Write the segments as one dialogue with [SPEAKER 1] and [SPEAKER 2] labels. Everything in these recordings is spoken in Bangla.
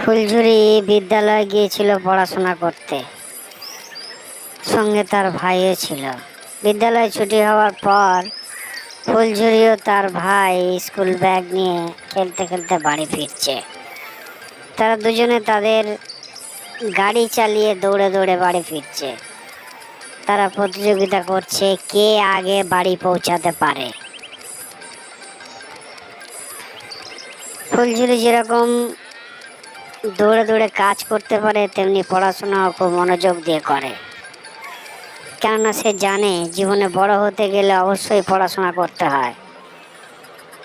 [SPEAKER 1] ফুলঝুরি বিদ্যালয়ে গিয়েছিল পড়াশোনা করতে। সঙ্গে তার ভাইও ছিল। বিদ্যালয় ছুটি হওয়ার পর ফুলঝুরিও তার ভাই স্কুল ব্যাগ নিয়ে খেলতে খেলতে বাড়ি ফিরছে। তারা দুজনে তাদের গাড়ি চালিয়ে দৌড়ে দৌড়ে বাড়ি ফিরছে। তারা প্রতিযোগিতা করছে কে আগে বাড়ি পৌঁছাতে পারে। ফুলঝুরি যেরকম দৌড়ে দৌড়ে কাজ করতে পারে, তেমনি পড়াশোনাও খুব মনোযোগ দিয়ে করে। কেননা সে জানে জীবনে বড় হতে গেলে অবশ্যই পড়াশোনা করতে হয়।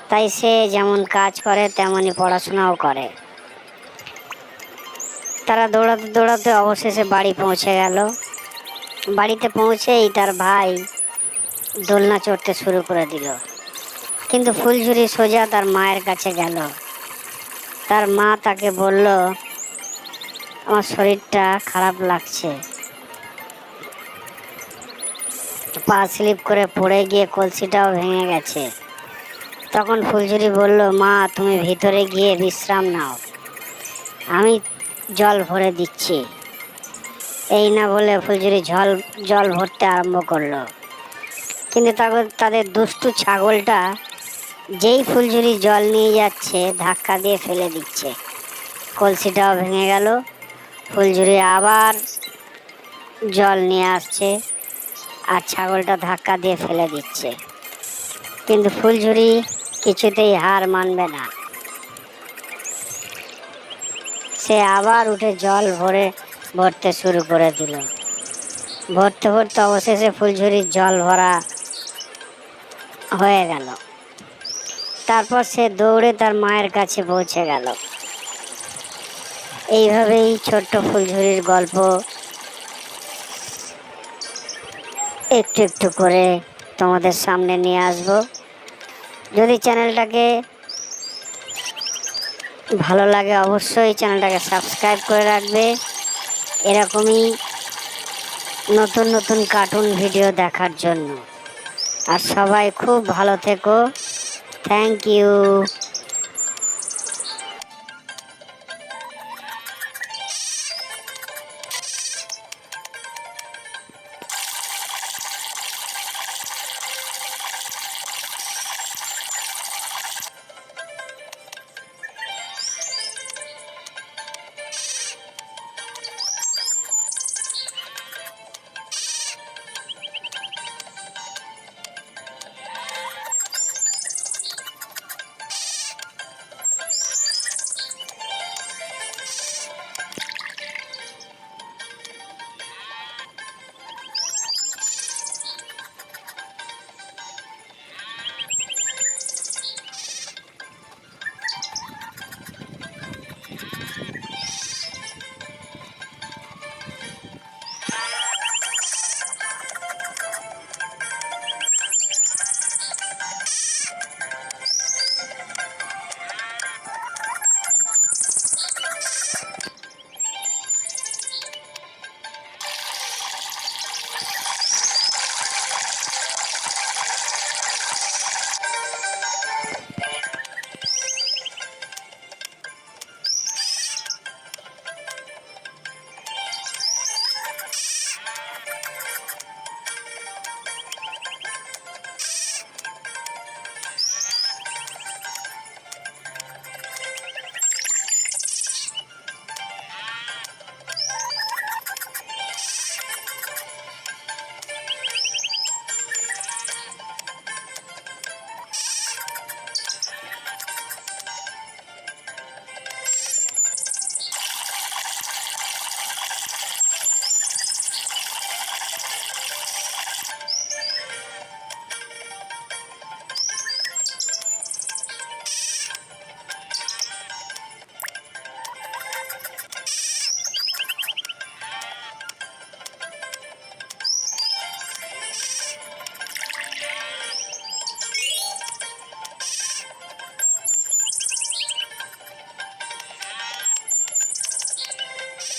[SPEAKER 1] তাই সে যেমন কাজ করে তেমনই পড়াশোনাও করে। তারা দৌড়াতে দৌড়াতে অবশেষে বাড়ি পৌঁছে গেল। বাড়িতে পৌঁছেই তার ভাই দোলনা চড়তে শুরু করে দিল। কিন্তু ফুলঝুরি সোজা তার মায়ের কাছে গেল। তার মা তাকে বলল, আমার শরীরটা খারাপ লাগছে। পা স্লিপ করে পড়ে গিয়ে কলসিটাও ভেঙে গেছে। তখন ফুলঝুরি বলল, মা, তুমি ভিতরে গিয়ে বিশ্রাম নাও। আমি জল ভরে দিচ্ছি। এই না বলে ফুলঝুরি জল জল ভরতে আরম্ভ করল। কিন্তু তাদের দুষ্টু ছাগলটা যেই ফুলঝুরি জল নিয়ে যাচ্ছে, ধাক্কা দিয়ে ফেলে দিচ্ছে। কলসিটাও ভেঙে গেল। ফুলঝুরি আবার জল নিয়ে আসছে আর ছাগলটা ধাক্কা দিয়ে ফেলে দিচ্ছে। কিন্তু ফুলঝুরি কিছুতেই হার মানবে না। সে আবার উঠে জল ভরে ভরতে শুরু করে দিল। ভরতে ভরতে অবশেষে ফুলঝুরির জল ভরা হয়ে গেল। তারপর সে দৌড়ে তার মায়ের কাছে পৌঁছে গেল। এইভাবেই ছোট্ট ফুলঝুরির গল্প একটু একটু করে তোমাদের সামনে নিয়ে আসব। যদি চ্যানেলটাকে ভালো লাগে অবশ্যই চ্যানেলটাকে সাবস্ক্রাইব করে রাখবে। এরকমই নতুন নতুন কার্টুন ভিডিও দেখার জন্য। আর সবাই খুব ভালো থেকো। Thank you.